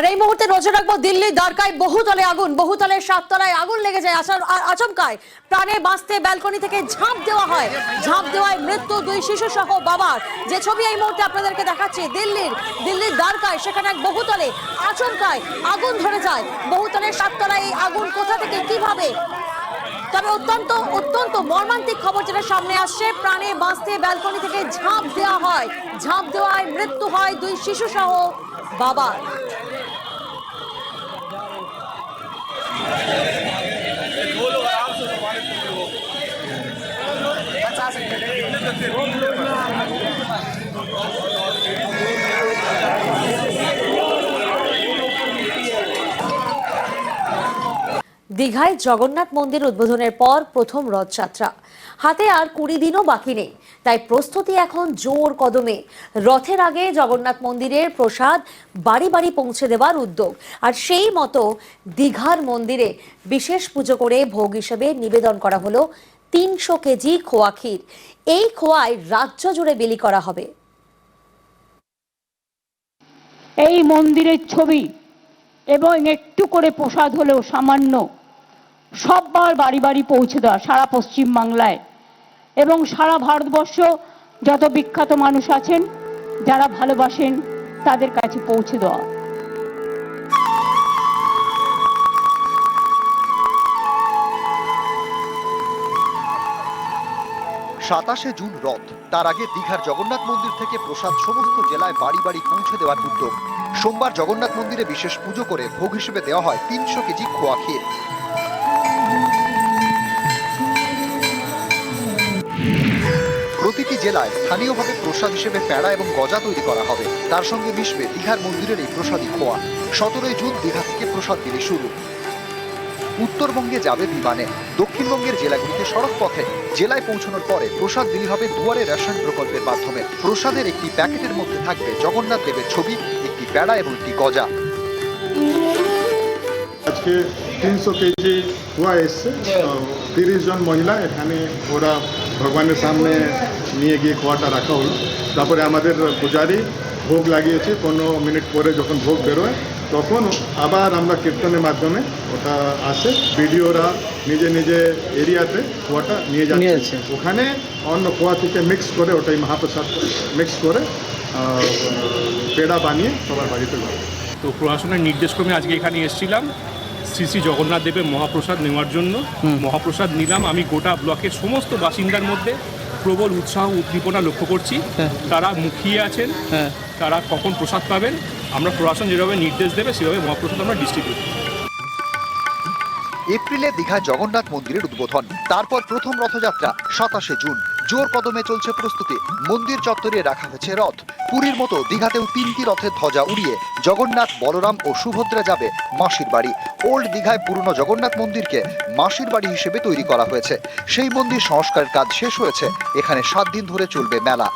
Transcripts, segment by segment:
আর এই মুহূর্তে নজর রাখব দিল্লির দ্বারকায় বহুতলে আগুন বহুতলের সাততলায় আগুন লেগে যায় আচমকায়। প্রাণে বাঁচতে ব্যালকনি থেকে ঝাঁপ দেওয়া হয়। ঝাঁপ দেওয়ায় মৃত্যু দুই শিশু সহ বাবার। যে ছবি এই মুহূর্তে আপনাদেরকে দেখাচ্ছি, দিল্লির দিল্লির দ্বারকায়, সেখানে এক বহুতলে আচমকায় আগুন ধরে যায়। বহুতলের সাততলায় এই আগুন কোথা থেকে, কীভাবে? তবে অত্যন্ত অত্যন্ত মর্মান্তিক খবর যেটা সামনে আসছে, প্রাণে বাঁচতে ব্যালকনি থেকে ঝাঁপ দেওয়া হয়। ঝাঁপ দেওয়ায় মৃত্যু হয় দুই শিশু সহ বাবার। দীঘায় জগন্নাথ মন্দির উদ্বোধনের পর প্রথম রথযাত্রা। হাতে আর কুড়ি দিনও বাকি নেই, তাই প্রস্তুতি এখন জোর কদমে। রথের আগে জগন্নাথ মন্দিরের প্রসাদ বাড়ি বাড়ি পৌঁছে দেওয়ার উদ্যোগ। আর সেই মতো দীঘার মন্দিরে বিশেষ পুজো করে ভোগ হিসেবে নিবেদন করা হলো তিনশো কেজি খোয়া ক্ষীর। এই খোয়ায় রাজ্য জুড়ে বিলি করা হবে। এই মন্দিরের ছবি এবং একটু করে প্রসাদ হলেও সামান্য, সববার বাড়ি বাড়ি পৌঁছে দেওয়া সারা পশ্চিম বাংলায়। এবং সারা ভারতবর্ষ যত বিখ্যাত মানুষ আছেন, যারা ভালোবাসেন, তাদের কাছে পৌঁছে দেওয়া। সাতাশে জুন রথ। তার আগে দীঘার জগন্নাথ মন্দির থেকে প্রসাদ সমস্ত জেলায় বাড়ি বাড়ি পৌঁছে দেওয়ার উদ্যোগ। সোমবার জগন্নাথ মন্দিরে বিশেষ পুজো করে ভোগ হিসেবে দেওয়া হয় তিনশো কেজি খোয়া ক্ষীর। প্রতিটি জেলায় স্থানীয়ভাবে প্রসাদ হিসেবে প্যাড়া এবং গজা তৈরি করা হবে। তার সঙ্গে মিশবে দীঘার মন্দিরের এই প্রসাদী খোয়া। সতেরোই জুন দীঘা থেকে প্রসাদ বিলি শুরু। উত্তরবঙ্গে যাবে বিমানে। দক্ষিণবঙ্গের জেলাগুলিতে সড়ক পথে জেলায় পৌঁছানোর পরে প্রসাদ বিলি হবে দুয়ারে রেশন প্রকল্পের মাধ্যমে। প্রসাদের একটি প্যাকেটের মধ্যে থাকবে জগন্নাথ দেবের ছবি, একটি বেড়া এবং একটি গজা। আজকে তিনশো কেজি খোয়া এসছে। তিরিশ জন মহিলা এখানে ওরা ভগবানের সামনে নিয়ে গিয়ে খোয়াটা রাখা হলো। তারপরে আমাদের পূজারি ভোগ লাগিয়েছে। কোনো মিনিট পরে যখন ভোগ বেরোয় তখন আবার আমরা কীর্তনের মাধ্যমে ওটা আসে। ভিডিওরা নিজে নিজে এরিয়াতে খোয়াটা নিয়ে যাচ্ছে। ওখানে অন্য খোয়া থেকে মিক্স করে ওটাই মহাপ্রসাদ মিক্স করে পেড়া বানিয়ে সবার বাড়িতে যাবে তো প্রশাসনের নির্দেশক্রমে আজকে এখানে এসেছিলাম। শ্রী শ্রী জগন্নাথ দেবের মহাপ্রসাদ নেওয়ার জন্য। মহাপ্রসাদ নিলাম। আমি গোটা ব্লকের সমস্ত বাসিন্দার মধ্যে প্রবল উৎসাহ উদ্দীপনা লক্ষ্য করছি। তারা মুখিয়ে আছেন। তারা কখন প্রসাদ পাবেন? আমরা প্রশাসন যেভাবে নির্দেশ দেবে, সেভাবে মহাপ্রসাদ আমরা ডিস্ট্রিবিউট এপ্রিলে দীঘা জগন্নাথ মন্দিরের উদ্বোধন। তারপর প্রথম রথযাত্রা, সাতাশে জুন। জোর কদমে চলছে প্রস্তুতি। মন্দির চত্বরে রাখা হয়েছে রথ। পুরীর মতো দীঘাতেও তিনটি রথের ধ্বজা উড়িয়ে জগন্নাথ, বলরাম ও সুভদ্রা যাবে মাসির বাড়ি। ওল্ড দীঘায় পুরনো জগন্নাথ মন্দিরকে মাসির বাড়ি হিসেবে তৈরি করা হয়েছে। সেই মন্দির সংস্কারের কাজ শেষ হয়েছে। এখানে সাত দিন ধরে চলবে মেলা।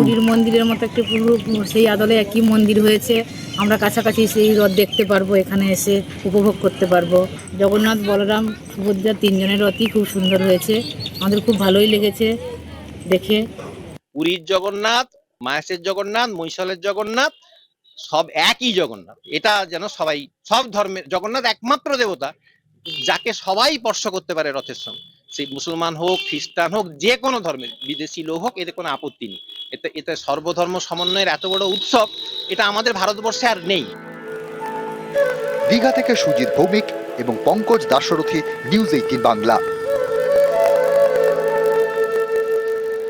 পুরীর মন্দিরের মতো একটি পুরো সেই আদলে একই মন্দির হয়েছে। আমরা কাছাকাছি সেই রথ দেখতে পারব, এখানে এসে উপভোগ করতে পারব। জগন্নাথ, বলরাম, সুভদ্রা তিনজনের রথই খুব সুন্দর হয়েছে। আমাদের খুব ভালোই লেগেছে দেখে। পুরীর জগন্নাথ মায়াসের জগন্নাথ, মহিষালের জগন্নাথ, সব একই জগন্নাথ। এটা যেন সবাই, সব ধর্মের, জগন্নাথ একমাত্র দেবতা, যাকে সবাই স্পর্শ করতে পারে রথের সঙ্গে। সে মুসলমান হোক, খ্রিস্টান হোক, যে কোনো ধর্মের বিদেশি লোক হোক, এতে কোনো আপত্তি নেই। এতে এতে সর্বধর্ম সমন্বয়ের এত বড় উৎসব, এটা আমাদের ভারতবর্ষে আর নেই। দীঘা থেকে সুজিত ভৌমিক এবং পঙ্কজ দাশরথী নিউজ এইটিন বাংলা।